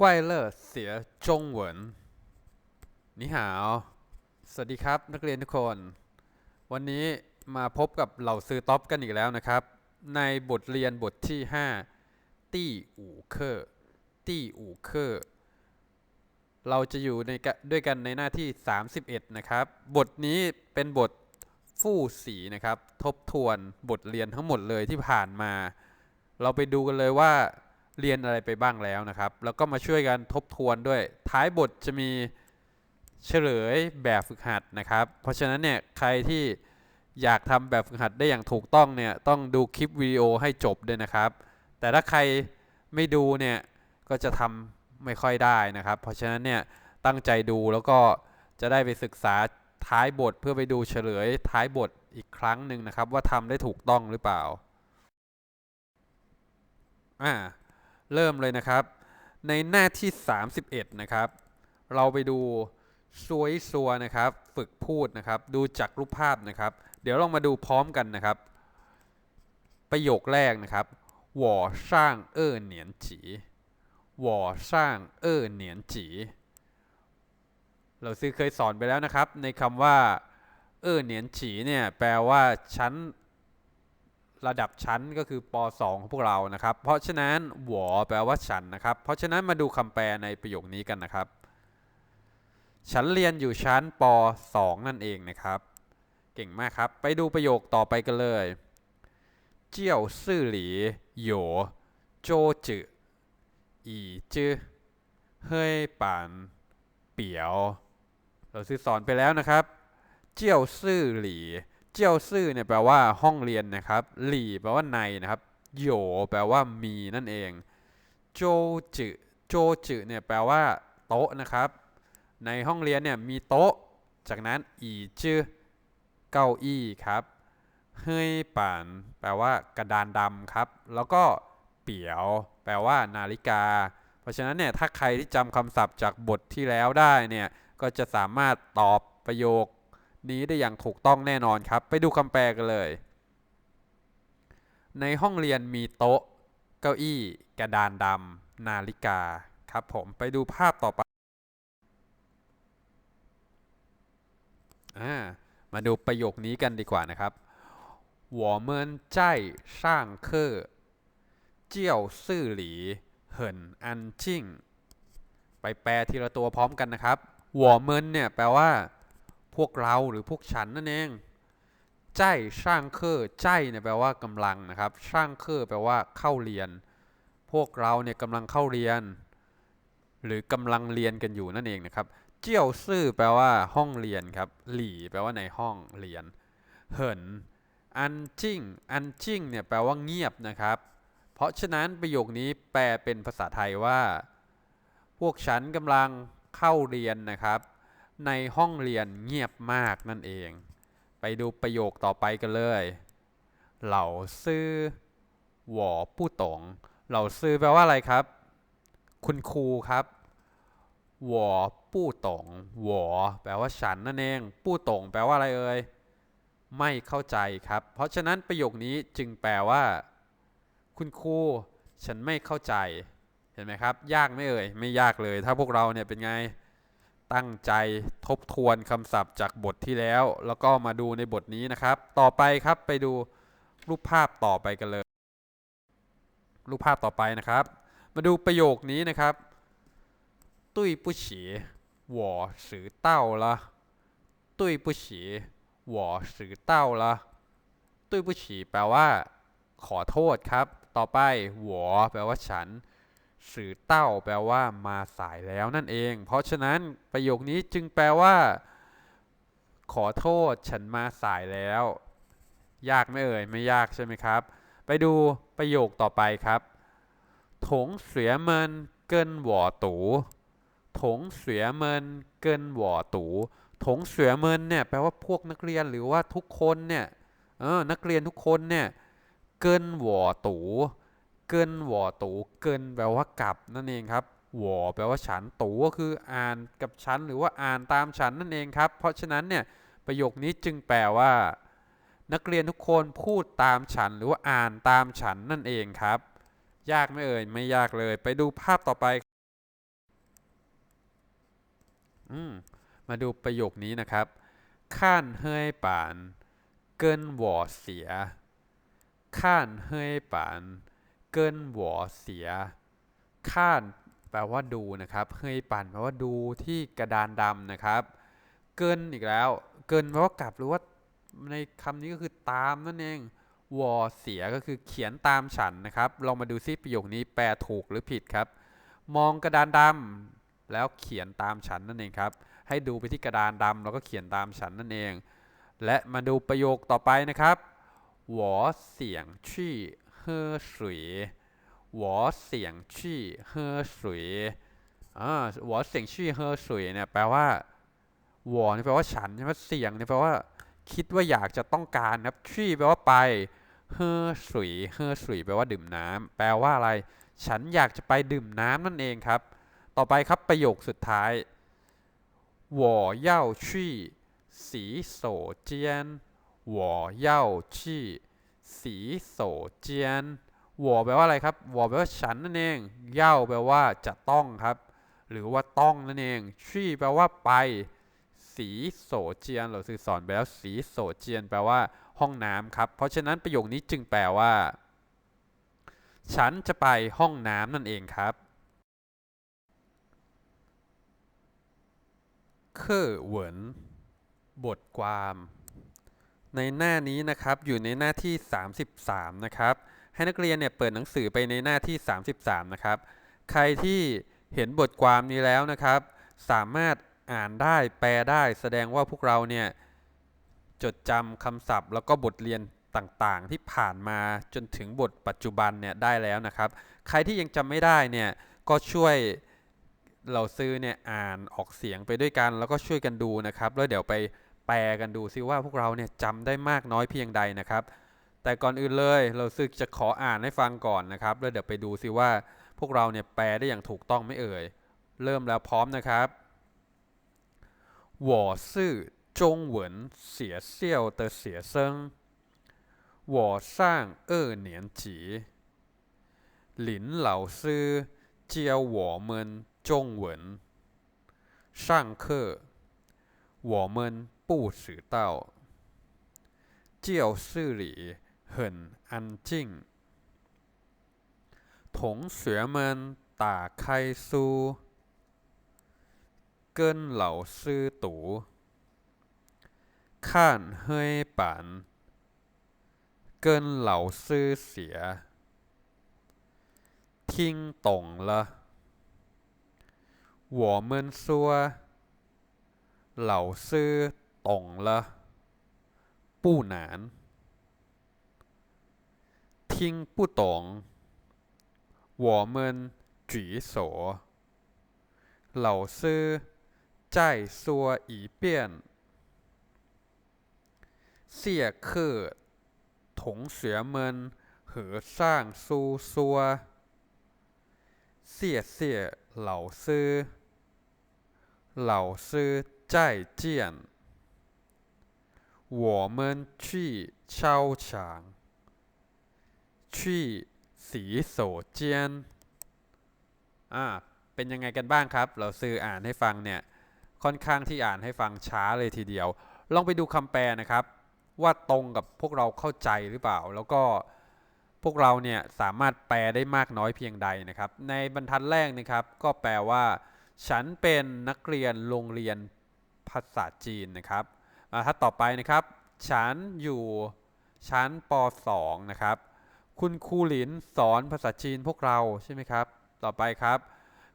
快乐เสียจงหวนนิหาว สวัสดีครับนักเรียนทุกคน วันนี้มาพบกับเหล่าซื้อท็อปกันอีกแล้วนะครับ ในบทเรียนบทที่ 5 ตี้อู่เคอร์ตี้อู่เคอร์เราจะอยู่ในด้วยกันในหน้าที่ 31 นะครับ บทนี้เป็นบทฟู่สีนะครับ ทบทวนบทเรียนทั้งหมดเลยที่ผ่านมา เราไปดูกันเลยว่า เรียนอะไรไปบ้างแล้วนะครับ แล้วก็มาช่วยกันทบทวนด้วย ท้ายบทจะมีเฉลยแบบฝึกหัดนะครับ เพราะฉะนั้นเนี่ยใครที่อยากทำแบบฝึกหัดได้อย่างถูกต้องเนี่ยต้องดูคลิปวิดีโอให้จบด้วยนะครับ แต่ถ้าใครไม่ดูเนี่ยก็จะทำไม่ค่อยได้นะครับ เพราะฉะนั้นเนี่ยตั้งใจดูแล้วก็จะได้ไปศึกษาท้ายบทเพื่อไปดูเฉลยท้ายบทอีกครั้งหนึ่งนะครับ ว่าทำได้ถูกต้องหรือเปล่าอ่า เริ่มเลยนะครับ ในหน้าที่ 31 นะครับ เราไปดูซวยซัวนะครับ ฝึกพูดนะครับ ดูจากรูปภาพนะครับ เดี๋ยวลองมาดูพร้อมกันนะครับ ประโยคแรกนะครับว่อสร้างเออเหนียนจีว่อสร้างเออเหนียนจีเราซื้อเคยสอนไปแล้วนะครับ ในคำว่า เออเหนียนฉีเนี่ยแปลว่าฉัน ระดับชั้นก็คือป .2 ของพวกเรานะครับ เพราะฉะนั้นหวอแปลว่าฉันนะครับ เพราะฉะนั้นมาดูคำแปลในประโยคนี้กันนะครับ ฉันเรียนอยู่ชั้นป .2 นั่นเองนะครับ เก่งมากครับ ไปดูประโยคต่อไปกันเลย เจียวซื่อหลีหยโจจืออีจื้อเฮ้ยป่าน เปียว เราซื้อสอนไปแล้วนะครับ เจียวซื่อหลี เจียวซื่อเนี่ยแปลว่าห้องเรียนนะครับ หลี่แปลว่าในนะครับโหยแปลว่ามีนั่นเอง โจจือโจจือเนี่ยแปลว่าโต๊ะนะครับ ในห้องเรียนเนี่ยมีโต๊ะ จากนั้นอีจื้อเก้าอี้ครับเฮ้ยป่าน แปลว่ากระดานดำครับ แล้วก็เปียว แปลว่า นาฬิกา เพราะฉะนั้นเนี่ยถ้าใครที่จำคำศัพท์จากบทที่แล้วได้เนี่ยก็จะสามารถตอบประโยค นี้ได้อย่างถูกต้องแน่นอนครับ ไปดูคำแปลกันเลย ในห้องเรียนมีโต๊ะ เก้าอี้ กระดานดำ นาฬิกา ครับผม ไปดูภาพต่อไป อ่า มาดูประโยคนี้กันดีกว่านะครับ我们在上课教室里很安静ไปแปลทีละตัวพร้อมกันนะครับ我们เนี่ยแปลว่า พวกเราหรือพวกฉันนั่นเองใจช่างเคอใจเนี่ยแปลว่ากำลังนะครับช่างเคอแปลว่าเข้าเรียน พวกเราเนี่ยกำลังเข้าเรียน หรือกำลังเรียนกันอยู่นั่นเองนะครับ เจียวซื่อแปลว่าห้องเรียนครับ หลี่แปลว่าในห้องเรียน เหิน อันจิ้ง อันจิ้งเนี่ยแปลว่าเงียบนะครับ เพราะฉะนั้นประโยคนี้แปลเป็นภาษาไทยว่า พวกฉันกำลังเข้าเรียนนะครับ ในห้องเรียนเงียบมากนั่นเอง ไปดูประโยคต่อไปกันเลย เหล่าซื่อหวอผู้ตงเหล่าซื่อแปลว่าอะไรครับ คุณครูครับหวอผู้ตงหวอแปลว่าฉันนั่นเองผู้ตงแปลว่าอะไรเอ่ยไม่เข้าใจครับ เพราะฉะนั้นประโยคนี้จึงแปลว่า คุณครูฉันไม่เข้าใจ เห็นไหมครับ ยากไม่เอ่ยไม่ยากเลย ถ้าพวกเราเนี่ยเป็นไง ตั้งใจทบทวนคำศัพท์จากบทที่แล้ว แล้วก็มาดูในบทนี้นะครับ ต่อไปครับไปดูรูปภาพต่อไปกันเลย รูปภาพต่อไปนะครับ มาดูประโยคนี้นะครับตุ้ยผู้ฉี我识到了ตุ้ยผู้ฉี我识到了ตุ้ยผู้ฉีแปลว่า ขอโทษครับ ต่อไปหัวแปลว่าฉัน สื่อเต้าแปลว่ามาสายแล้วนั่นเอง เพราะฉะนั้นประโยคนี้จึงแปลว่า ขอโทษฉันมาสายแล้ว ยากไม่เอ่ยไม่ยากใช่ไหมครับ ไปดูประโยคต่อไปครับถงเสียเมินเกินหวอตูถงเสียเมินเกินหวอตูถงเสียเมินเนี่ยแปลว่าพวกนักเรียนหรือว่าทุกคนเนี่ยเออนักเรียนทุกคนเนี่ยเกินหวอตู เกินหวอตูเกินแปลว่ากับนั่นเองครับหวอแปลว่าฉันตูก็คืออ่านกับฉันหรือว่าอ่านตามฉันนั่นเองครับ เพราะฉะนั้นเนี่ยประโยคนี้จึงแปลว่า นักเรียนทุกคนพูดตามฉัน หรือว่าอ่านตามฉันนั่นเองครับ ยากไหม่เอ่ยไม่ยากเลย ไปดูภาพต่อไปอืมมาดูประโยคนี้นะครับข้านเฮยปาน เกินหวอเสียข้านเฮยปาน เกินหัวเสียคาดแปลว่าดูนะครับเฮยปั่นแปลว่าดูที่กระดานดำนะครับ เกินอีกแล้ว เกินแปลว่ากลับหรือว่าในคำนี้ก็คือตามนั่นเองวอเสียก็คือเขียนตามฉันนะครับ ลองมาดูซิประโยคนี้แปลถูกหรือผิดครับ มองกระดานดำแล้วเขียนตามฉันนั่นเองครับ ให้ดูไปที่กระดานดำแล้วก็เขียนตามฉันนั่นเอง และมาดูประโยคต่อไปนะครับวอเสียงชี่ 喝水，我想去喝水，啊，我想去喝水เนี่ยแปลว่าหวอนี่แปลว่าฉันใช่ไหมเสียงนี่แปลว่า คิดว่าอยากจะต้องการครับชี่แปลว่าไป喝水喝水แปลว่าดื่มน้ำ แปลว่าอะไร ฉันอยากจะไปดื่มน้ำนั่นเองครับ ต่อไปครับประโยคสุดท้ายหวอเย่าชี่สีโสเจียนวอเย่าชี่ สีโสเจียนหัวแปลว่าอะไรครับหัวแปลว่าฉันนั่นเอง เย่าแปลว่าจะต้องครับ หรือว่าต้องนั่นเองชี่แปลว่าไป สีโสเจียน เราสื่อสอนไปแล้วสีโสเจียน แปลว่า ห้องน้ำครับ เพราะฉะนั้นประโยคนี้จึงแปลว่า ฉันจะไปห้องน้ำนั่นเองครับคือเหวินบทความ ในหน้านี้นะครับอยู่ในหน้าที่ 33 นะครับ ให้นักเรียนเนี่ยเปิดหนังสือไปในหน้าที่ 33 นะครับ ใครที่เห็นบทความนี้แล้วนะครับ สามารถอ่านได้แปลได้ แสดงว่าพวกเราเนี่ยจดจำคำศัพท์ แล้วก็บทเรียนต่างๆ ที่ผ่านมาจนถึงบทปัจจุบันเนี่ยได้แล้วนะครับ ใครที่ยังจำไม่ได้เนี่ยก็ช่วยเราซื้อเนี่ยอ่านออกเสียงไปด้วยกัน แล้วก็ช่วยกันดูนะครับ แล้วเดี๋ยวไป แปลกันดูซิว่าพวกเราเนี่ยจำได้มากน้อยเพียงใดนะครับ แต่ก่อนอื่นเลยเราซึกจะขออ่านให้ฟังก่อนนะครับ แล้วเดี๋ยวไปดูซิว่าพวกเราเนี่ยแปลได้อย่างถูกต้องไหม่เอ่ย เริ่มแล้วพร้อมนะครับ我是中文学校的学生我上二年级林老师教我们中文上课我们 不迟到教室里很安静同学们打开书，跟老师读，看黑板，跟老师写，听懂了，我们说，老师 懂了，不难，听不懂。我们举手，老师再说一遍。下课，同学们合上书说：“谢谢老师，老师再见。” 我们去操场，去。สีโสเจียน อ่า เป็นยังไงกันบ้างครับ เราซื้ออ่านให้ฟังเนี่ย ค่อนข้างที่อ่านให้ฟังช้าเลยทีเดียว ลองไปดูคำแปลนะครับ ว่าตรงกับพวกเราเข้าใจหรือเปล่า แล้วก็พวกเราเนี่ยสามารถแปลได้มากน้อยเพียงใดนะครับ ในบรรทัดแรกนะครับ ก็แปลว่า ฉันเป็นนักเรียนโรงเรียนภาษาจีนนะครับ บรรทัดต่อไปนะครับ ฉันอยู่ชั้นป .2 นะครับ คุณครูหลินสอนภาษาจีนพวกเราใช่ไหมครับ ต่อไปครับ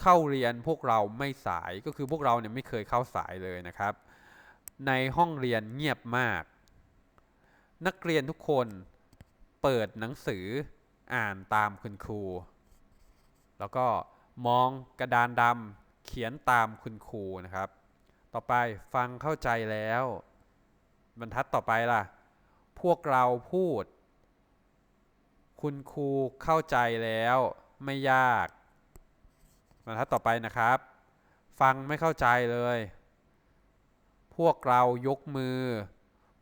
เข้าเรียนพวกเราไม่สายก็คือพวกเราเนี่ยไม่เคยเข้าสายเลยนะครับ ในห้องเรียนเงียบมาก นักเรียนทุกคนเปิดหนังสืออ่านตามคุณครู แล้วก็มองกระดานดำเขียนตามคุณครูนะครับ ต่อไปฟังเข้าใจแล้ว บรรทัดต่อไปล่ะ พวกเราพูด คุณครูเข้าใจแล้วไม่ยากบรรทัดต่อไปนะครับ ฟังไม่เข้าใจเลย พวกเรายกมือ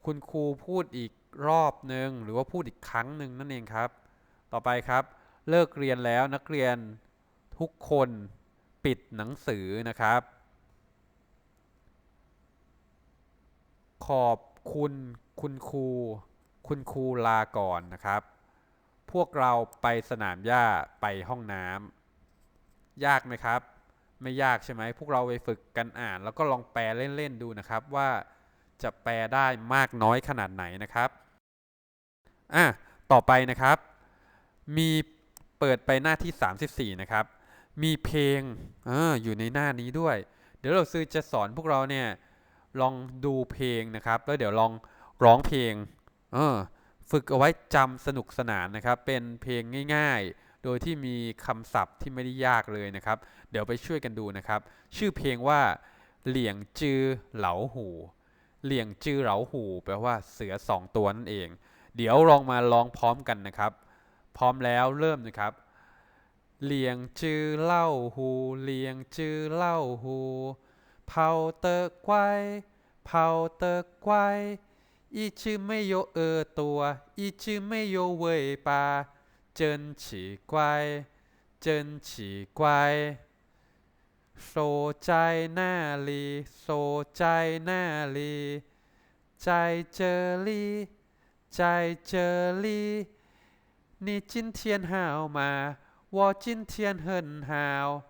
คุณครูพูดอีกรอบหนึ่งหรือว่าพูดอีกครั้งหนึ่งนั่นเองครับ ต่อไปครับ เลิกเรียนแล้วนักเรียนทุกคนปิดหนังสือนะครับ ขอบ คุณ คุณครู คุณครูลาก่อนนะครับ พวกเราไปสนามหญ้าไปห้องน้ำยากไหมครับ ไม่ยากใช่ไหมพวกเราไปฝึกกันอ่าน แล้วก็ลองแปลเล่นๆดูนะครับว่าจะแปลได้มากน้อยขนาดไหนนะครับอะต่อไปนะครับ มีเปิดไปหน้าที่ 34 นะครับ มีเพลงอออยู่ในหน้านี้ด้วย เดี๋ยวเราซื้อจะสอนพวกเราเนี่ย ลองดูเพลงนะครับ แล้วเดี๋ยวลองร้องเพลงเออฝึกเอาไว้จำสนุกสนานนะครับ เป็นเพลงง่าย ๆ โดยที่มีคำศัพท์ที่ไม่ได้ยากเลยนะครับ เดี๋ยวไปช่วยกันดูนะครับ ชื่อเพลงว่า เหลี่ยงจือเหลาหู เหลี่ยงจือเหลาหูแปลว่าเสือสองตัวนั่นเอง เดี๋ยวลองมาร้องพร้อมกันนะครับ พร้อมแล้วเริ่มนะครับ เหลี่ยงจือเล่าหู เหลี่ยงจือเล่าหู 跑得快跑得快一直没有耳朵一直没有尾巴真奇怪真奇怪手在那里手在那里在这里在这里你今天好吗我今天很好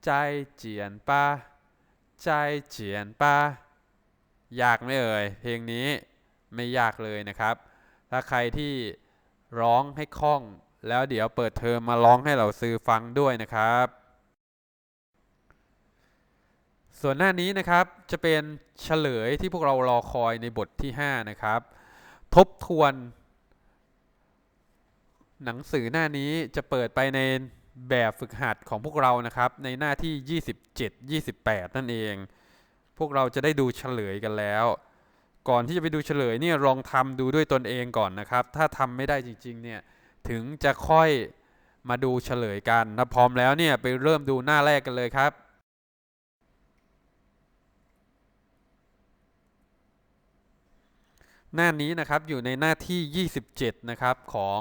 再见吧 ใจเฉียนป้ายากไม่เอ่ยเพลงนี้ไม่ยากเลยนะครับ ถ้าใครที่ร้องให้คล่อง แล้วเดี๋ยวเปิดเทอมมาร้องให้เราซื้อฟังด้วยนะครับ ส่วนหน้านี้นะครับจะเป็นเฉลยที่พวกเรารอคอยในบทที่ 5 นะครับ ทบทวน หนังสือหน้านี้จะเปิดไปใน แบบฝึกหัดของพวกเรานะครับ ในหน้าที่ 27 28 นั่นเอง พวกเราจะได้ดูเฉลยกันแล้ว ก่อนที่จะไปดูเฉลยเนี่ยลองทำดูด้วยตนเองก่อนนะครับ ถ้าทำไม่ได้จริง ๆ เนี่ย ถึงจะค่อยมาดูเฉลยกันถ้าพร้อมแล้วเนี่ยไปเริ่มดูหน้าแรกกันเลยครับหน้านี้นะครับอยู่ในหน้าที่ 27 นะครับของ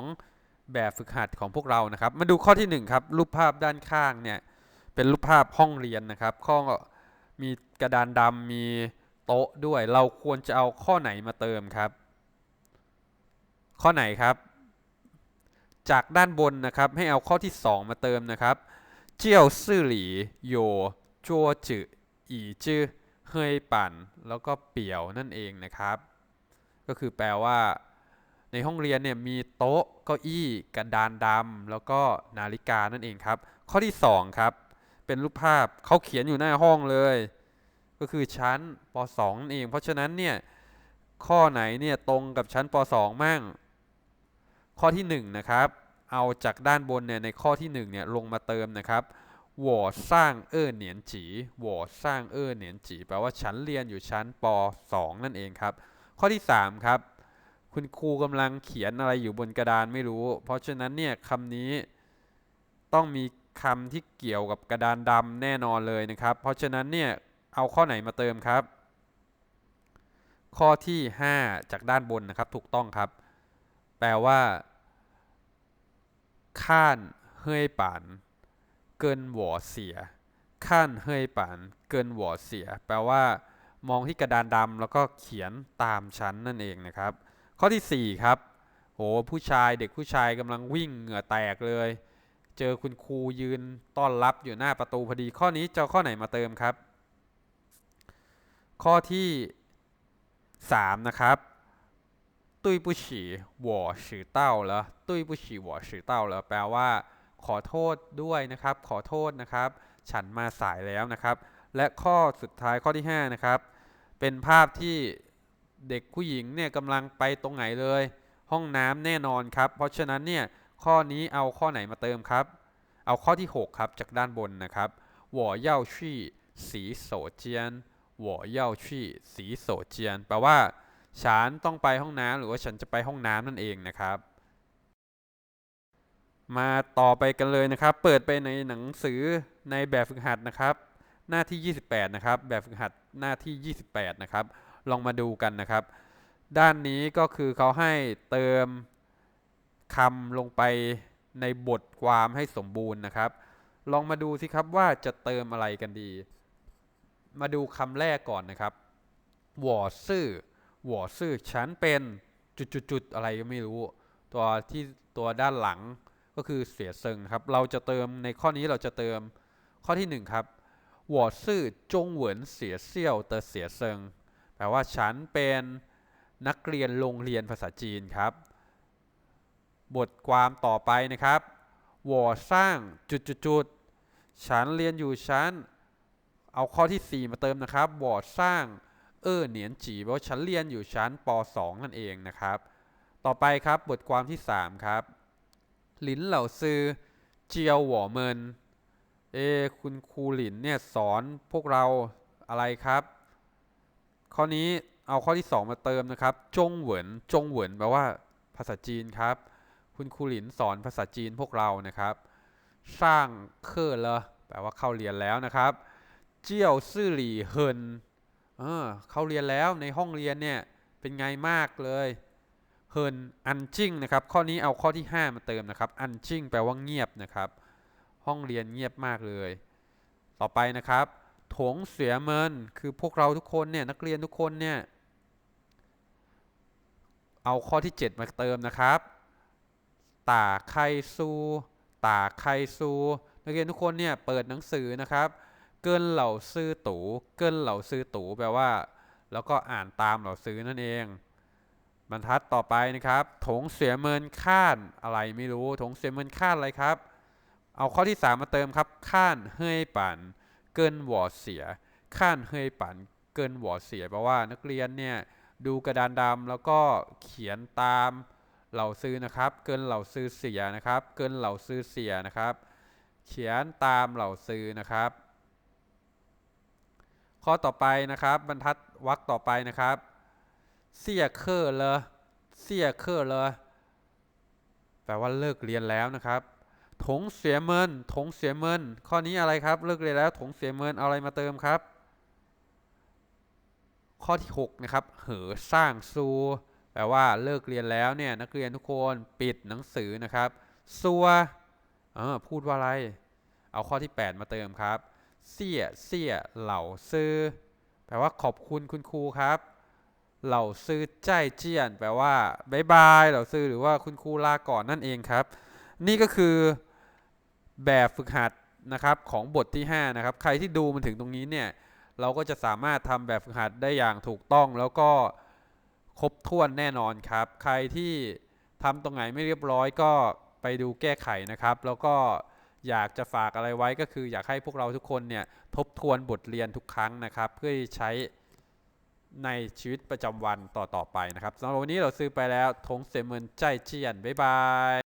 แบบฝึกหัดของพวกเรานะครับ มาดูข้อที่ 1 ครับ รูปภาพด้านข้างเนี่ยเป็นรูปภาพห้องเรียนนะครับ ข้อมีกระดานดำมีโต๊ะด้วย เราควรจะเอาข้อไหนมาเติมครับ ข้อไหนครับ จากด้านบนนะครับ ให้เอาข้อที่ 2 มาเติมนะครับ เจียวซื่อหลีโยจัวจืออีจื้อเฮยปั่น แล้วก็เปี่ยวนั่นเองนะครับ ก็คือแปลว่า ในห้องเรียนเนี่ยมีโต๊ะเก้าอี้กระดานดำแล้วก็นาฬิกานั่นเองครับ ข้อที่ 2 ครับ เป็นรูปภาพเขาเขียนอยู่หน้าห้องเลย ก็คือชั้นป .2 นั่นเอง เพราะฉะนั้นเนี่ยข้อไหนเนี่ยตรงกับชั้นป .2 มั่ง ข้อที่1นะครับเอาจากด้านบนเนี่ยในข้อที่1เนี่ยลงมาเติมนะครับวอสร้างเออเหนียนจีวอสร้างเออเหนียนจีแปลว่าชั้นเรียนอยู่ชั้นป .2 นั่นเองครับ ข้อที่ 3 ครับ คุณครูกำลังเขียนอะไรอยู่บนกระดานไม่รู้ เพราะฉะนั้นเนี่ยคำนี้ต้องมีคำที่เกี่ยวกับกระดานดำแน่นอนเลยนะครับ เพราะฉะนั้นเนี่ยเอาข้อไหนมาเติมครับ ข้อที่ 5 จากด้านบนนะครับถูกต้องครับ แปลว่าข้านเฮยป่าน เกินหวอเสียข้านเฮยป่าน เกินหวอเสีย แปลว่า มองที่กระดานดำแล้วก็เขียนตามชั้นนั่นเองนะครับ ข้อที่ 4 ครับโหผู้ชายเด็กผู้ชายกำลังวิ่งเหงื่อแตกเลย เจอคุณครูยืนต้อนรับอยู่หน้าประตูพอดีข้อนี้จะเอาข้อไหนมาเติมครับ ข้อที่ 3 นะครับตุยปุฉีหวอสือเต้าแล้วตุยปุฉีหวอสือเต้าแล้วแปลว่าขอโทษด้วยนะครับ ขอโทษนะครับ ฉันมาสายแล้วนะครับ และข้อสุดท้ายข้อที่ 5 นะครับ เป็นภาพที่ เด็กผู้หญิงเนี่ยกำลังไปตรงไหนเลย ห้องน้ำแน่นอนครับ เพราะฉะนั้นเนี่ยข้อนี้เอาข้อไหนมาเติมครับ เอาข้อที่ 6 ครับ จากด้านบนนะครับ我要去洗手间我要去洗手间แปลว่า ฉันต้องไปห้องน้ำหรือว่าฉันจะไปห้องน้ำนั่นเองนะครับ มาต่อไปกันเลยนะครับ เปิดไปในหนังสือในแบบฝึกหัดนะครับ หน้าที่ 28 นะครับ แบบฝึกหัดหน้าที่ 28 นะครับ ลองมาดูกันนะครับ ด้านนี้ก็คือเขาให้เติมคำลงไปในบทความให้สมบูรณ์นะครับ ลองมาดูสิครับว่าจะเติมอะไรกันดี มาดูคำแรกก่อนนะครับวอซื่อวอซื่อฉันเป็นจุดๆอะไรก็ไม่รู้ ตัวที่ตัวด้านหลังก็คือเสียเซิงครับ เราจะเติมในข้อนี้เราจะเติมข้อที่หนึ่งครับวอซื่อจงเหวินเสียเซี่ยวเตอเสียเซิง แปลว่าฉันเป็นนักเรียนโรงเรียนภาษาจีนครับ บทความต่อไปนะครับวอสร้างจุดๆๆฉันเรียนอยู่ชั้น เอาข้อที่ 4 มาเติมนะครับวอสร้างเออเหนียนจีแปลว่าฉันเรียนอยู่ชั้นป .2 นั่นเองนะครับ ต่อไปครับบทความที่ 3 ครับ หลินเหล่าซือเจียวหวอเมินเอคุณครูหลินเนี่ยสอนพวกเราอะไรครับ ข้อนี้เอาข้อที่ 2 มาเติมนะครับ จงเหวิน จงเหวินแปลว่าภาษาจีนครับ คุณครูหลินสอนภาษาจีนพวกเรานะครับ สร้างเคอร์เลแปลว่าเข้าเรียนแล้วนะครับ เจียวซื่อหลี่เฮินเออเข้าเรียนแล้วในห้องเรียนเนี่ยเป็นไงมากเลยเฮินอันจิ้งนะครับ ข้อนี้เอาข้อที่ 5 มาเติมนะครับ อันจิ้งแปลว่าเงียบนะครับ ห้องเรียนเงียบมากเลย ต่อไปนะครับ ถงเสียเมินคือพวกเราทุกคนเนี่ยนักเรียนทุกคนเนี่ยเอาข้อที่ 7 มาเติมนะครับ ตาไคซูตาไคซูนักเรียนทุกคนเนี่ยเปิดหนังสือนะครับ เกินเหล่าซื้อตูเกินเหล่าซื้อตูแปลว่า แล้วก็อ่านตามเหล่าซื้อนั่นเอง บรรทัดต่อไปนะครับ ถงเสียเมินข้านอะไรไม่รู้ ถงเสียเมินข้านอะไรครับ เอาข้อที่ 3 มาเติมครับข้านเฮ้ยปั่น เกินหวอเสียข้านเฮยปันเกินหวอเสียแปลว่านักเรียนเนี่ยดูกระดานดำแล้วก็เขียนตามเหล่าซื้อนะครับ เกินเหล่าซื้อเสียนะครับ เกินเหล่าซื้อเสียนะครับ เขียนตามเหล่าซื้อนะครับ ข้อต่อไปนะครับบรรทัดวรรคต่อไปนะครับเสียเคอร์เลยเสียเคอร์เลยแปลว่าเลิกเรียนแล้วนะครับ ถงเสียเมินถงเสียเมินข้อนี้อะไรครับเลิกเรียนแล้วถงเสียเมินเอาอะไรมาเติมครับ ข้อที่ 6 นะครับ เหอสร้างซูแปลว่าเลิกเรียนแล้วเนี่ยนักเรียนทุกคนปิดหนังสือนะครับซัวเออพูดว่าอะไร เอาข้อที่ 8 มาเติมครับ เสี่ยเสี่ยเหล่าซื้อ แปลว่าขอบคุณคุณครูครับเหล่าซื้อใจเจียน แปลว่าบายบายเหล่าซื้อหรือว่าคุณครูลาก่อนนั่นเองครับ นี่ก็คือแบบฝึกหัดนะครับของบทที่ 5 นะครับ ใครที่ดูมันถึงตรงนี้เนี่ย เราก็จะสามารถทำแบบฝึกหัดได้อย่างถูกต้องแล้วก็ครบถ้วนแน่นอนครับ ใครที่ทำตรงไหนไม่เรียบร้อยก็ไปดูแก้ไขนะครับ แล้วก็อยากจะฝากอะไรไว้ก็คืออยากให้พวกเราทุกคนเนี่ยทบทวนบทเรียนทุกครั้งนะครับ เพื่อใช้ในชีวิตประจำวันต่อ ๆ ไปนะครับสำหรับวันนี้เราซื้อไปแล้วทงเซเมินใจเจียน บ๊ายบาย